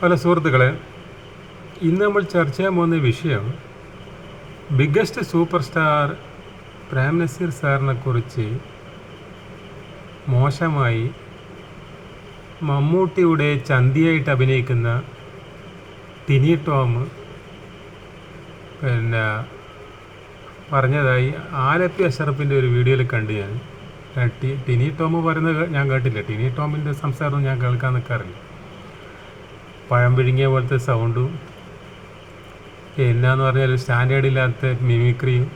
പല സുഹൃത്തുക്കളെ ഇന്ന് നമ്മൾ ചർച്ച ചെയ്യാൻ പോകുന്ന വിഷയം biggest super star Prem Nazir സാറിനെ കുറിച്ച് മോശമായി മമ്മൂട്ടിയുടെ ചന്തിയായിട്ട് അഭിനയിക്കുന്ന ടിനി ടോം പിന്നെ പറഞ്ഞതായി ആലപ്പി അഷറഫിന്റെ ഒരു വീഡിയോയിൽ കണ്ടു ഞാൻ. ടിനി ടോം പറയുന്നത് ഞാൻ കേട്ടില്ല. ടിനി ടോമിന്റെ സംസാരം ഞാൻ കേൾക്കാൻ നിൽക്കാറില്ല പഴം പിഴുങ്ങിയ പോലത്തെ സൗണ്ടും എന്നാന്ന് പറഞ്ഞാൽ സ്റ്റാൻഡേർഡ് ഇല്ലാത്ത മിമിക്രിയും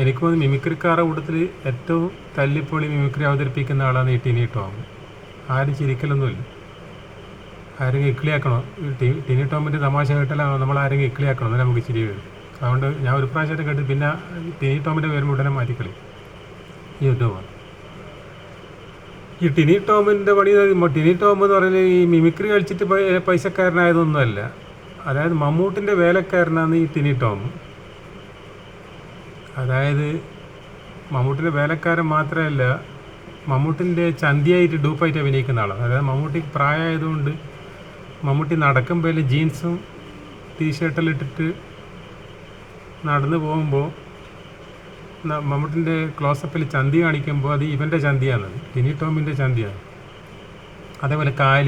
എനിക്ക് തോന്നുന്നു മിമിക്രിക്കാരുടെ കൂട്ടത്തിൽ ഏറ്റവും തല്ലിപ്പൊളി മിമിക്രി അവതരിപ്പിക്കുന്ന ആളാണ് ഈ ടിനി ടോം. ആരും ചിരിക്കലൊന്നുമില്ല. ആരും ഇക്കിളിയാക്കണോ? ടിനി ടോമിന്റെ തമാശ കേട്ടാൽ നമ്മൾ ആരെങ്കിലും ഇക്കിളിയാക്കണം? എന്നാൽ നമുക്ക് ചിരി വരും. അതുകൊണ്ട് ഞാൻ ഒരു പ്രാവശ്യം കേട്ട് പിന്നെ ടിനി ടോമിന്റെ പേരും ഉടനെ മാറ്റിക്കളി. യൂട്യൂബ് ഈ ടിനി ടോമിന്റെ പണി ടിനി ടോം എന്ന് പറയുന്നത് ഈ മിമിക്രി കളിച്ചിട്ട് പൈസക്കാരനായതൊന്നുമല്ല. അതായത് മമ്മൂട്ടിന്റെ വേലക്കാരനാണ് ഈ ടിനി ടോം. അതായത് മമ്മൂട്ടിന്റെ വേലക്കാരൻ മാത്രമല്ല മമ്മൂട്ടിന്റെ ചന്തിയായിട്ട് ഡൂപ്പായിട്ട് അഭിനയിക്കുന്ന ആളാണ് അതായത് മമ്മൂട്ടി പ്രായമായതുകൊണ്ട് മമ്മൂട്ടി നടക്കുമ്പോൾ ജീൻസും ടീഷർട്ടെല്ലാം ഇട്ടിട്ട് നടന്നു പോകുമ്പോൾ മമ്മൂട്ടിന്റെ ക്ലോസപ്പിൽ ചന്തി കാണിക്കുമ്പോൾ അത് ഇവന്റെ ചന്തിയാണ്. ടിനി ടോമിന്റെ ചന്തിയാണ്. അതേപോലെ കാൽ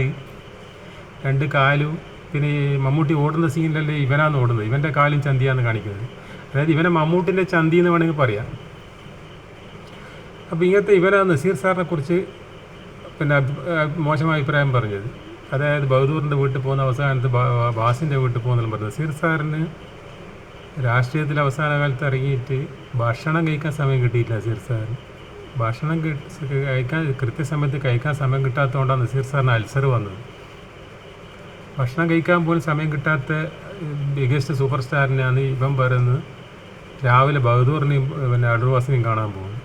രണ്ട് കാലും പിന്നെ മമ്മൂട്ടി ഓടുന്ന സീനിലല്ലേ ഇവനാണ് ഓടുന്നത്. ഇവന്റെ കാലും ചന്തിയാന്ന് കാണിക്കുന്നത്. അതായത് ഇവനെ മമ്മൂട്ടിന്റെ ചന്തി എന്ന് വേണമെങ്കിൽ പറയാം. അപ്പോൾ ഇങ്ങനത്തെ ഇവനാണ് നസീർ സാറിനെ കുറിച്ച് പിന്നെ മോശമായ അഭിപ്രായം പറഞ്ഞത്. അതായത് ബഹദൂറിന്റെ വീട്ടിൽ പോകുന്ന അവസാനത്ത് ബാസിന്റെ വീട്ടിൽ പോകുന്നെല്ലാം പറഞ്ഞു നസീർ സാറിന് രാഷ്ട്രീയത്തിൽ അവസാന കാലത്ത് ഇറങ്ങിയിട്ട് ഭക്ഷണം കഴിക്കാൻ സമയം കിട്ടിയില്ല നസീർ സാറിന് ഭക്ഷണം കഴിക്കാൻ കൃത്യസമയത്ത് കഴിക്കാൻ സമയം കിട്ടാത്തതുകൊണ്ടാണ് നസീർ സാറിന് അൽസർ വന്നത്. ഭക്ഷണം കഴിക്കാൻ പോലും സമയം കിട്ടാത്ത ബിഗസ്റ്റ് സൂപ്പർ സ്റ്റാറിനെയാണ് ഇവൻ പറയുന്നത്. രാവിലെ ബഹദൂറിനെയും പിന്നെ അടൂർവാസിനെയും കാണാൻ പോകുന്നു.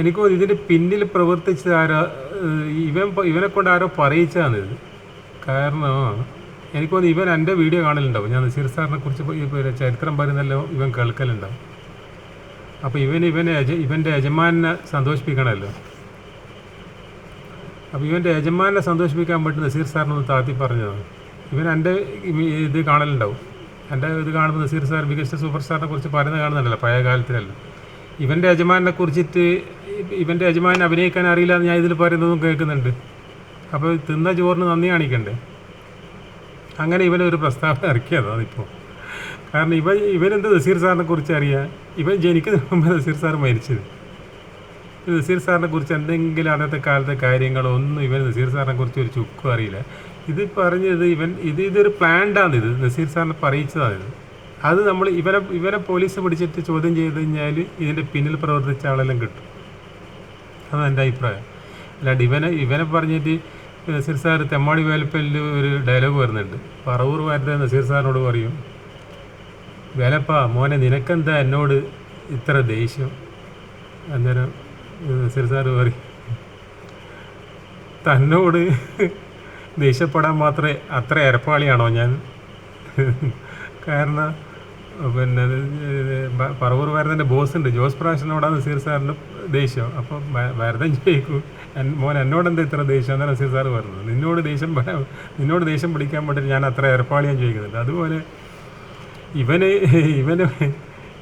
എനിക്ക് ഇതിന്റെ പിന്നിൽ പ്രവർത്തിച്ചത് ആരോ ഇവൻ ഇവനെ കൊണ്ട് ആരോ പറയിച്ചാണിത് കാരണം എനിക്ക് തോന്നുന്നു ഇവൻ എന്റെ വീഡിയോ കാണലുണ്ടാവും. ഞാൻ നസീർ സാറിനെ കുറിച്ച് ചരിത്രം പറയുന്നല്ലോ ഇവൻ കേൾക്കലുണ്ടാവും. അപ്പോൾ ഇവൻ ഇവനെ ഇവന്റെ യജമാനെ സന്തോഷിപ്പിക്കണമല്ലോ. അപ്പോൾ ഇവന്റെ യജമാനെ സന്തോഷിപ്പിക്കാൻ വേണ്ടി നസീർ സാറിനൊന്ന് താത്തി പറഞ്ഞതാണ് ഇവൻ എന്റെ ഇത് കാണലുണ്ടാവും. എന്റെ ഇത് കാണുമ്പോൾ നസീർ സാർ മികച്ച സൂപ്പർ സ്റ്റാറിനെ കുറിച്ച് പറയുന്നത് കാണുന്നുണ്ടല്ലോ പഴയ കാലത്തിലല്ലോ. ഇവന്റെ യജമാനെ കുറിച്ചിട്ട് ഇവന്റെ യജമാനെ അഭിനയിക്കാൻ അറിയില്ല എന്ന് ഞാൻ ഇതിൽ പറയുന്നതും കേൾക്കുന്നുണ്ട്. അപ്പോൾ തിന്ന ചോറിന് നന്ദി കാണിക്കണ്ടേ? അങ്ങനെ ഇവനൊരു പ്രസ്താവന ഇറക്കിയതാണ് ഇപ്പോൾ കാരണം ഇവൻ ഇവനെന്ത് നസീർ സാറിനെ കുറിച്ച് അറിയാം? ഇവൻ ജനിക്കുന്നതിന് മുമ്പ് നസീർ സാർ മരിച്ചത് നസീർ സാറിനെ കുറിച്ച് എന്തെങ്കിലും അന്നത്തെ കാലത്തെ കാര്യങ്ങളോ ഒന്നും ഇവൻ നസീർ സാറിനെ കുറിച്ച് ഒരു ചുക്കും അറിയില്ല. ഇത് പറഞ്ഞത് ഇവൻ ഇത് ഇതൊരു പ്ലാൻഡാണ് ഇത്. നസീർ സാറിനെ പറയിച്ചതാണ് ഇത്. അത് നമ്മൾ ഇവനെ ഇവനെ പോലീസ് പിടിച്ചിട്ട് ചോദ്യം ചെയ്ത് കഴിഞ്ഞാൽ ഇതിന്റെ പിന്നിൽ പ്രവർത്തിച്ച ആളെല്ലാം കിട്ടും. അതാണ് എന്റെ അഭിപ്രായം. അല്ലാണ്ട് ഇവനെ ഇവനെ പറഞ്ഞിട്ട് നസീർ സാർ തെമ്മാടി വേലപ്പലിൽ ഒരു ഡയലോഗ് വരുന്നുണ്ട്. പറവൂർ വാരത്തെ നസീർ സാറിനോട് പറയും വേലപ്പ മോനെ നിനക്കെന്താ എന്നോട് ഇത്ര ദേഷ്യം? അന്നേരം നസീർ സാർ പറയും. തന്നോട് ദേഷ്യപ്പെടാൻ മാത്രമേ അത്ര എരപ്പാളിയാണോ ഞാൻ? കാരണം പിന്നെ പറവൂർ ഭാരതന്റെ ബോസ് ഉണ്ട് ജോസ് പ്രാശനോടാണ് നസീർ സാറിന് ദേഷ്യം. അപ്പം ഭാരതൻ ചോദിക്കൂ. "എൻ- മോൻ എന്നോട് എന്താ ഇത്ര ദേഷ്യം എന്നാണ് നസീർ സാർ പറഞ്ഞത്. നിന്നോട് ദേഷ്യം നിന്നോട് ദേഷ്യം പിടിക്കാൻ വേണ്ടിയിട്ട് ഞാൻ അത്ര ഏർപ്പാളിയാൻ ചോദിക്കുന്നുണ്ട് അതുപോലെ ഇവന് ഇവന്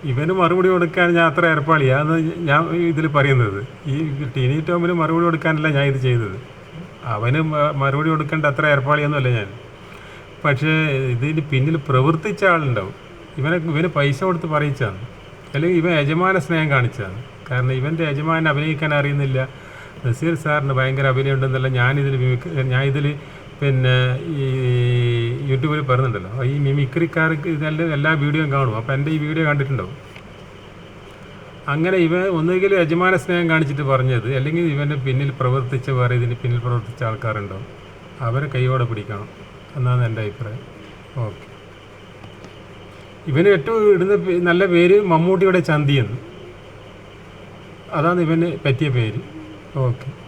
ഇവന് മറുപടി കൊടുക്കാൻ ഞാൻ അത്ര ഏർപ്പാളിയാന്ന് ഞാൻ ഇതിൽ പറയുന്നത്. ഈ ടീനി ടോമിന് മറുപടി കൊടുക്കാനല്ല ഞാൻ ഇത് ചെയ്തത്. അവന് മറുപടി കൊടുക്കേണ്ട അത്ര ഏർപ്പാളിയൊന്നുമല്ല ഞാൻ. പക്ഷേ ഇതിന് പിന്നിൽ പ്രവർത്തിച്ച ആളുണ്ടാവും. ഇവനെ ഇവന് പൈസ കൊടുത്ത് പറയിച്ചാണ് അല്ലെങ്കിൽ ഇവൻ യജമാന സ്നേഹം കാണിച്ചാണ് കാരണം ഇവന്റെ യജമാനെ അഭിനയിക്കാൻ അറിയുന്നില്ല. നസീർ സാറിന് ഭയങ്കര അഭിനയം ഉണ്ടെന്നല്ല ഞാനിതിൽ ഇതിൽ പിന്നെ ഈ യൂട്യൂബിൽ പറയുന്നുണ്ടല്ലോ ഈ മിമിക്രിക്കാർക്ക് ഇതെല്ലാം എല്ലാ വീഡിയോയും കാണും. അപ്പോൾ എന്റെ ഈ വീഡിയോ കണ്ടിട്ടുണ്ടാവും. അങ്ങനെ ഇവൻ ഒന്നുകിൽ യജമാന സ്നേഹം കാണിച്ചിട്ട് പറഞ്ഞത് അല്ലെങ്കിൽ ഇവന്റെ പിന്നിൽ പ്രവർത്തിച്ച വേറെ ഇതിന് പിന്നിൽ പ്രവർത്തിച്ച ആൾക്കാരുണ്ടാവും. അവരെ കൈയോടെ പിടിക്കണം. എന്നാണ് എന്റെ അഭിപ്രായം. ഓക്കെ. ഇവന് ഏറ്റവും ഇടുന്ന നല്ല പേര് മമ്മൂട്ടിയുടെ ചന്തി എന്ന്. അതാണ് ഇവന് പറ്റിയ പേര്. ഓക്കെ.